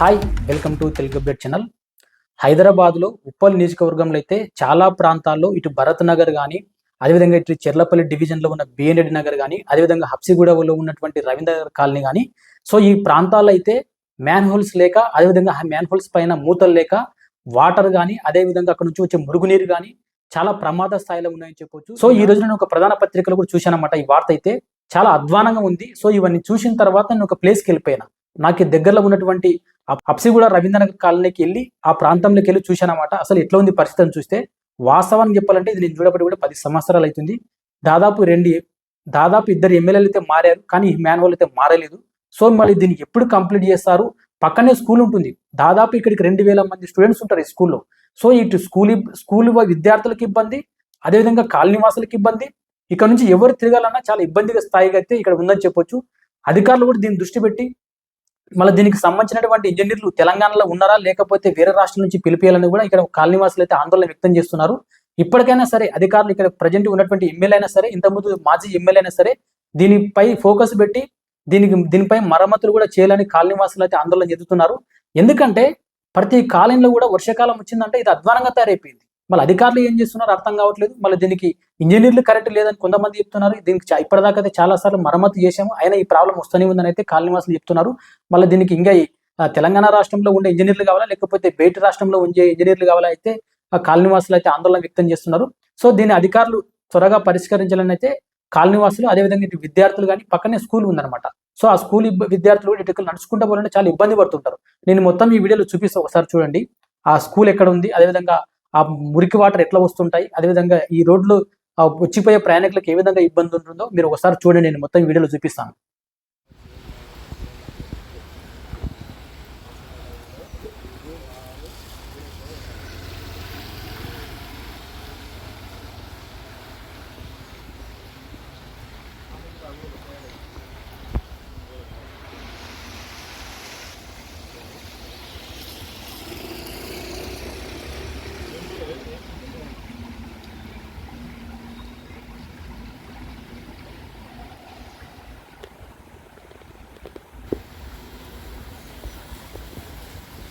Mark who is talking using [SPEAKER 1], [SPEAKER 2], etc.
[SPEAKER 1] Hi welcome to Telugu update channel హైదరాబాద్లో ఉప్పల్ నియోజకవర్గంలో అయితే చాలా ప్రాంతాల్లో ఇటు భరత్ నగర్ కానీ అదేవిధంగా ఇటు చెర్లపల్లి డివిజన్లో ఉన్న బిఎన్రెడ్డి నగర్ కానీ అదేవిధంగా హబ్సిగూడలో ఉన్నటువంటి రవీంద్ర నగర్ కాలనీ కానీ సో ఈ ప్రాంతాల్లో అయితే మ్యాన్ హోల్స్ లేక అదేవిధంగా మ్యాన్ హోల్స్ పైన మూతలు లేక వాటర్ కానీ అదేవిధంగా అక్కడ నుంచి వచ్చే మురుగునీరు కానీ చాలా ప్రమాద స్థాయిలో ఉన్నాయని చెప్పొచ్చు. సో ఈ రోజు నేను ఒక ప్రధాన పత్రికలో కూడా చూశానమాట ఈ వార్త అయితే చాలా అధ్వానంగా ఉంది. సో ఇవన్నీ చూసిన తర్వాత నేను ఒక ప్లేస్కి వెళ్ళిపోయినా. నాకు దగ్గరలో ఉన్నటువంటి అప్సిగూడ రవీంద్రనగర్ కాలనీకి వెళ్ళి ఆ ప్రాంతంలోకి వెళ్ళి చూశానమాట అసలు ఎట్లా ఉంది పరిస్థితి అని చూస్తే వాస్తవాన్ని చెప్పాలంటే ఇది నేను చూడబడి కూడా పది సంవత్సరాలు అవుతుంది. దాదాపు రెండు దాదాపు ఇద్దరు ఎమ్మెల్యేలు అయితే మారారు కానీ ఈ అయితే మారలేదు. సో మళ్ళీ దీన్ని ఎప్పుడు కంప్లీట్ చేస్తారు? పక్కనే స్కూల్ ఉంటుంది. దాదాపు ఇక్కడికి రెండు వేల మంది స్టూడెంట్స్ ఉంటారు ఈ స్కూల్లో. సో ఇటు స్కూల్ స్కూల్ విద్యార్థులకు ఇబ్బంది అదేవిధంగా కాలనీ వాసులకు ఇబ్బంది. ఇక్కడ నుంచి ఎవరు తిరగాలన్నా చాలా ఇబ్బందిగా స్థాయిగా అయితే ఇక్కడ ఉందని చెప్పొచ్చు. అధికారులు కూడా దీన్ని దృష్టి పెట్టి మళ్ళీ దీనికి సంబంధించినటువంటి ఇంజనీర్లు తెలంగాణలో ఉన్నారా లేకపోతే వేరే రాష్ట్రం నుంచి పిలిపియాలని కూడా ఇక్కడ కాలనీవాసులు అయితే ఆందోళన వ్యక్తం చేస్తున్నారు. ఇప్పటికైనా సరే అధికారులు ఇక్కడ ప్రజెంట్ ఉన్నటువంటి ఎమ్మెల్యే అయినా సరే ఇంతకుముందు మాజీ ఎమ్మెల్యే అయినా సరే దీనిపై ఫోకస్ పెట్టి దీనికి దీనిపై మరమ్మతులు కూడా చేయాలని కాలనీవాసులు అయితే ఆందోళన చెందుతున్నారు. ఎందుకంటే ప్రతి కాలనీలో కూడా వర్షాకాలం వచ్చిందంటే ఇది అధ్వానంగా తయారైపోయింది. మళ్ళీ అధికారులు ఏం చేస్తున్నారు అర్థం కావట్లేదు. మళ్ళీ దీనికి ఇంజనీర్లు కరెక్ట్ లేదని కొంతమంది చెప్తున్నారు. దీనికి ఇప్పటిదాకా అయితే చాలా సార్లు మరమ్మతు చేశాము. అయినా ఈ ప్రాబ్లం వస్తూనే ఉందని అయితే కాలనివాసులు చెప్తున్నారు. మళ్ళీ దీనికి ఇంకా తెలంగాణ రాష్ట్రంలో ఉండే ఇంజనీర్లు కావాలా? లేకపోతే బయట రాష్ట్రంలో ఉండే ఇంజనీర్లు కావాలా అయితే ఆ కాలనీ అయితే ఆందోళన వ్యక్తం చేస్తున్నారు. సో దీన్ని అధికారులు త్వరగా పరిష్కరించాలని అయితే కాలనీ వాసులు అదేవిధంగా ఇటు విద్యార్థులు కానీ పక్కనే స్కూల్ ఉందన్నమాట. సో ఆ స్కూల్ విద్యార్థులు కూడా ఇటుకలు నడుచుకుంటూ పోవాలంటే చాలా ఇబ్బంది పడుతుంటారు. నేను మొత్తం ఈ వీడియోలో చూపిస్తా ఒకసారి చూడండి. ఆ స్కూల్ ఎక్కడ ఉంది? అదేవిధంగా ఆ మురికి వాటర్ ఎట్లా వస్తుంటాయి? అదేవిధంగా ఈ రోడ్లు ఆ వచ్చిపోయే ప్రయాణికులకు ఏ విధంగా ఇబ్బంది ఉంటుందో మీరు ఒకసారి చూడండి నేను మొత్తం వీడియోలో చూపిస్తాను.